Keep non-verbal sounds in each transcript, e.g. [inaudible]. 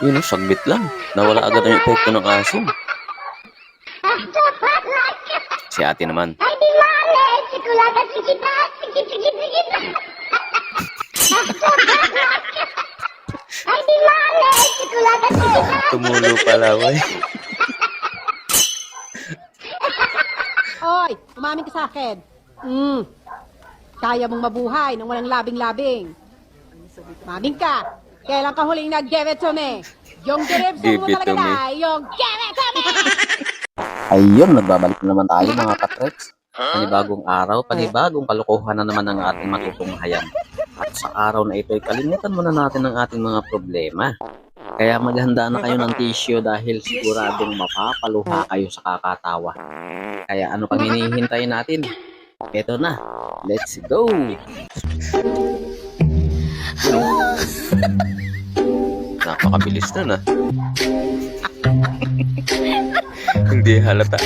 Yun o, sagbit lang. Nawala agad ang epekto ng asim. Si ate naman. Tumulo palaway. Oy, umamin ka sa akin. Mm. Kaya mong mabuhay nang walang labing-labing. Umamin ka. Kailan ka huling nag-give it to me? Yung diribs mo it talaga to me. na, yung give it to me! Ayun, nagbabalik na naman tayo mga katreks. Panibagong araw, panibagong kalokohan na naman ang ating matutunghayan. At sa araw na ito, ay kalimutan muna natin ang ating mga problema. Kaya maghanda na kayo ng tissue dahil siguradong mapapaluha kayo sa kakatawa. Kaya ano pang hinihintay natin? Ito na. Let's go! [laughs] Napakabilis na na. [laughs] Hindi halata.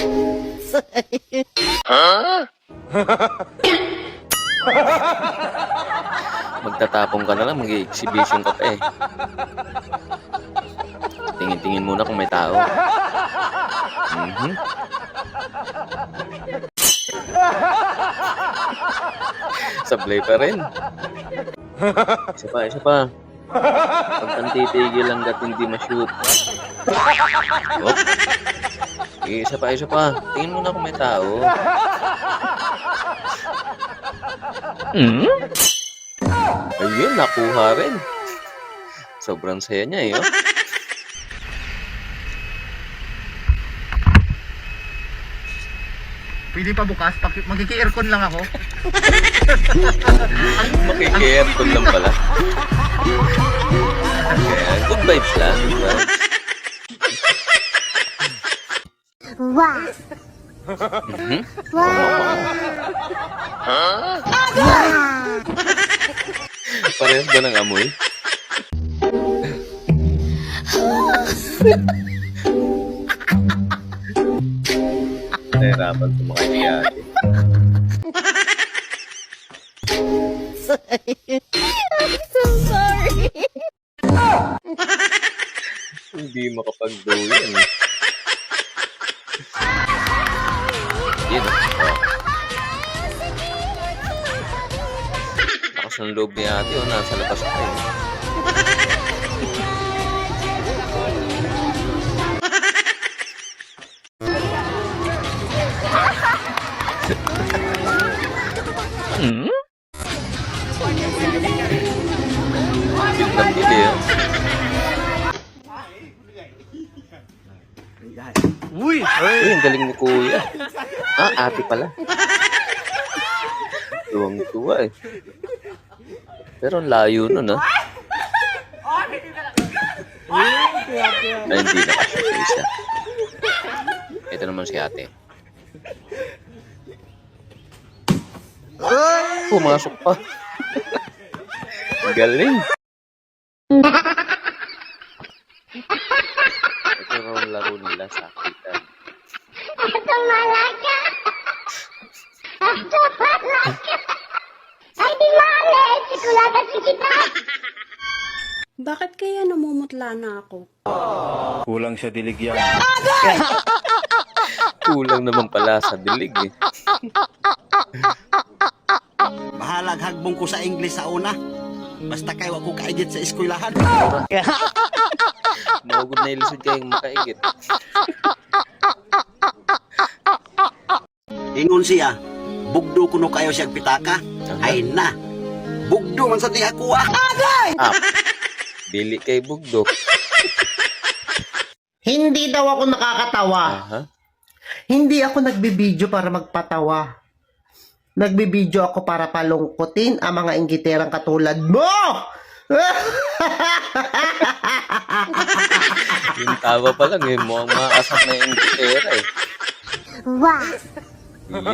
Magtatapong ka na lang, mag-exhibition ka pa eh. Tingin-tingin muna kung may tao. Mhm. Sablay pa rin. Isa pa, isa pa. Pag kang titigil hanggat hindi ma-shoot. Oh. Eh, Isa pa, isa pa. Tingin mo na kung may tao. Hmm? Ayun, nakuha rin. Sobrang saya niya eh. Oh. Pwede pa bukas, magkiki-aircon lang ako. Makiki-aircon lang pala. Kaya, good vibes lang. Good vibes. Wow! Mhm. Wow! Parehas ba ng amoy? [laughs] Nahirapan sumakay si ate. so sorry! Hindi makapag-do yan. Yun. Lakas ng loob ni ate, oh, nasa labas pa eh. Uy! Uy, ang galing ni Kuya. Ah, ate pala. Tuwang-tuwa eh. Pero ang layo nun ah. Ay, hindi na kasi sa isa. Ito naman si ate. Pumasok pa. Galing. Ito raw ang laro nila sa akitan. Ito malaka! Ito malaka! Ay, di mali! Sikulata, sikita. Bakit kaya namumutla na ako? Kulang sa dilig yan. [laughs] Kulang naman pala sa dilig eh. Bahalag hagbong ko sa English sa una. Basta kayo ako kaigit sa eskwelahan. [laughs] Maugod na ilisod kayong makaigit. Ingon siya, bugdo kuno kayo siyang pitaka. Ay na, bugdo man sa di ako ah. Up. Dili kay bugdok. Hindi daw ako nakakatawa. Aha. Hindi ako nagbibideo para magpatawa. Nagbibideo ako para palungkutin ang mga inggiterang katulad mo! Yung tawa pa lang eh. Mukhang makakasap na yung gitera eh. Wow!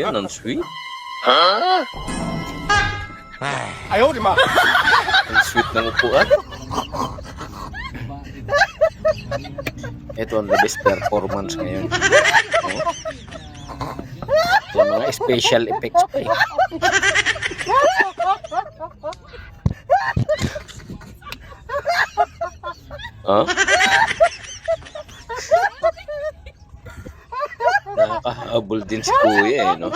Yan, ang sweet. Ayaw, di ma! Ang sweet ng upuan. Ito ang the best performance ngayon. Oh. Ito mga special effects pa eh. Ha? Huh? [laughs] Nakakahabol din si kuya eh, no?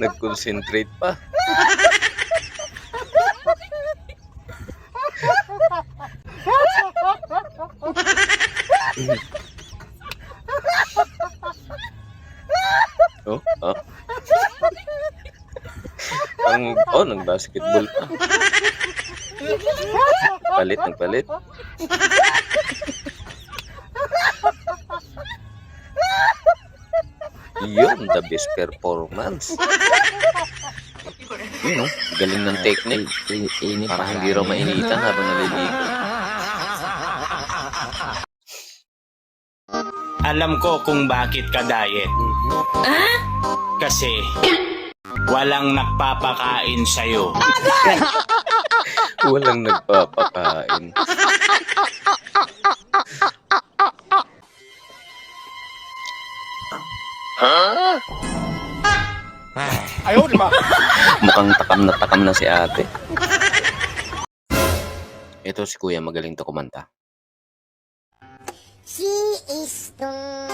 Nag-concentrate pa. [laughs] oh, ah. Ang, oh, nag-basketball pa. Palit, nagpalit. Yun, the best performance. Yun, no? Galing ng technique. Parang hindi raw mainitan habang naliligo. Alam ko kung bakit ka diet. Kasi walang nagpapakain sa'yo. [laughs] Walang nagpapakain. Ayaw, di ba? Mukhang takam na takam na si ate. Ito si kuya, magaling to kumanta. Si istong nagwapo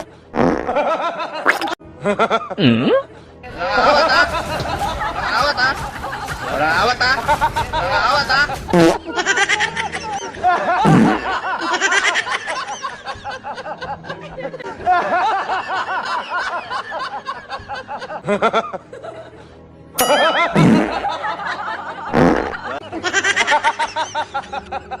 Hmm? Awat ah! Awat ah! Awat ah! Awat ah! Ha ha ha ha!